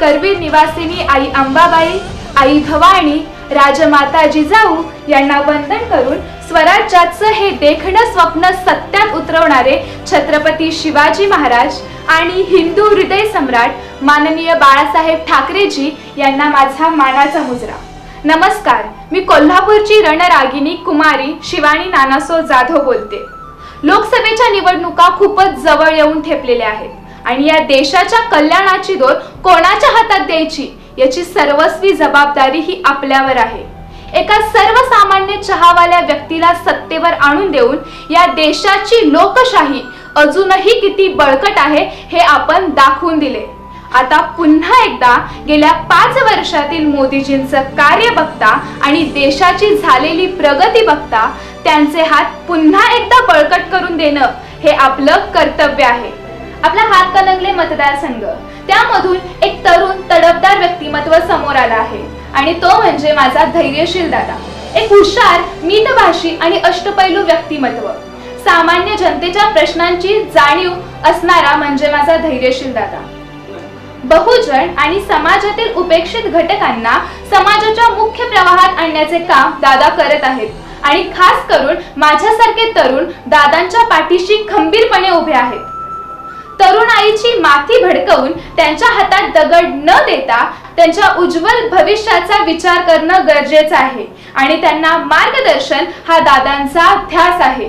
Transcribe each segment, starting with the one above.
करवीर निवासिनी आई अंबाबाई आई भवानी राजमाता जिजाऊ यांना वंदन करून स्वराज्याचं हे देखणं स्वप्न सत्यात उतरवणारे छत्रपती शिवाजी महाराज आणि हिंदू हृदय सम्राट माननीय बाळासाहेब ठाकरेजी यांना माझा मानाचा मुजरा. नमस्कार मी कोल्हापूरची रणरागिनी कुमारी शिवानी नानासो जाधव बोलते. लोकसभेच्या निवडणुका खूपच जवळ येऊन ठेपलेल्या आहेत. आणि या देशाच्या कल्याणाची दोर कोणाच्या हातात द्यायची याची सर्वस्वी जबाबदारी ही आपल्यावर आहे. एका सर्वसामान्य चहावाल्या व्यक्तीला सत्तेवर आणून देऊन या देशाची लोकशाही अजूनही किती बळकट आहे हे आपण दाखवून दिले. आता पुन्हा एकदा गेल्या पाच वर्षातील मोदीजींचं कार्य बघता आणि देशाची झालेली प्रगती बघता त्यांचे हात पुन्हा एकदा बळकट करून देणं हे आपलं कर्तव्य आहे. आपला हात कलंगले मतदारसंघ त्यामधून एक तरुण तडफदार व्यक्तिमत्व समोर आला आहे. आणि तो म्हणजे माझा धैर्यशील दादा. एक हुशार मितभाषी आणि अष्टपैलू व्यक्तिमत्व. सामान्य जनतेच्या प्रश्नांची जाणीव असणारा म्हणजे माझा धैर्यशील दादा. बहुजन आणि समाजातील उपेक्षित घटकांना समाजाच्या मुख्य प्रवाहात आणण्याचे काम दादा करत आहेत. आणि खास करून माझ्यासारखे तरुण दादांच्या पाठीशी खंबीरपणे उभे आहेत. तरुणाईची माती भडकवून त्यांच्या हातात दगड न देता त्यांच्या उज्ज्वल भविष्याचा विचार करणं गरजेचं आहे. आणि त्यांना मार्गदर्शन हा दादांचा ध्यास आहे.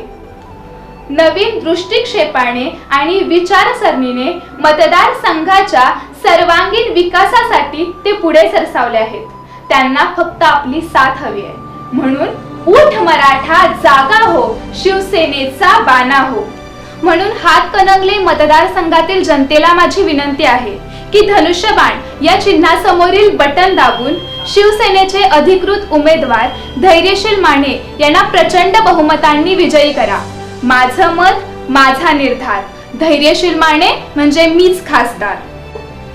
नवीन दृष्टिक्षेपाने आणि विचारसरणीने मतदार संघाच्या सर्वांगीण विकासासाठी ते पुढे सरसावले आहेत. त्यांना फक्त आपली साथ हवी आहे. म्हणून उठ मराठा जागा हो शिवसेनेचा बाणा हो. म्हणून हात कनंगले मतदारसंघातील जनतेला माझी विनंती आहे की धनुष्यबाण या चिन्हासमोरील बटन दाबून शिवसेनेचे अधिकृत उमेदवार धैर्यशील माने यांना प्रचंड बहुमतांनी विजयी करा. माझं मत माझा निर्धार. धैर्यशील माने म्हणजे मीच खासदार.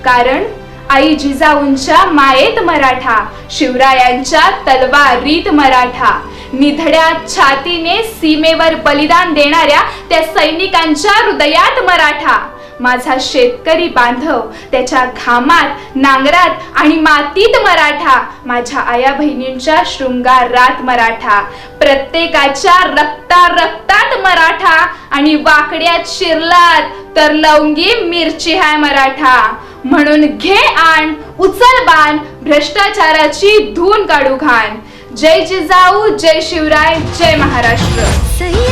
कारण आई जिजाऊंच्या मायेत मराठा शिवरायांच्या तलवारीत मराठा. निधड्या छातीने सीमेवर बलिदान देणाऱ्या त्या सैनिकांच्या हृदयात मराठा. माझा शेतकरी बांधव त्याच्या घामात नांगरात आणि मातीत मराठा. माझ्या आया बहिणींच्या शृंगारात मराठा. प्रत्येकाच्या रक्ता रक्तात मराठा आणि वाकड्यात शिरलात तर लवंगी मिरची हाय मराठा. म्हणून घे आण उचल बाण भ्रष्टाचाराची धून काढू घाण. जय जिजाऊ जय शिवराय जय महाराष्ट्र. सह्यागिरी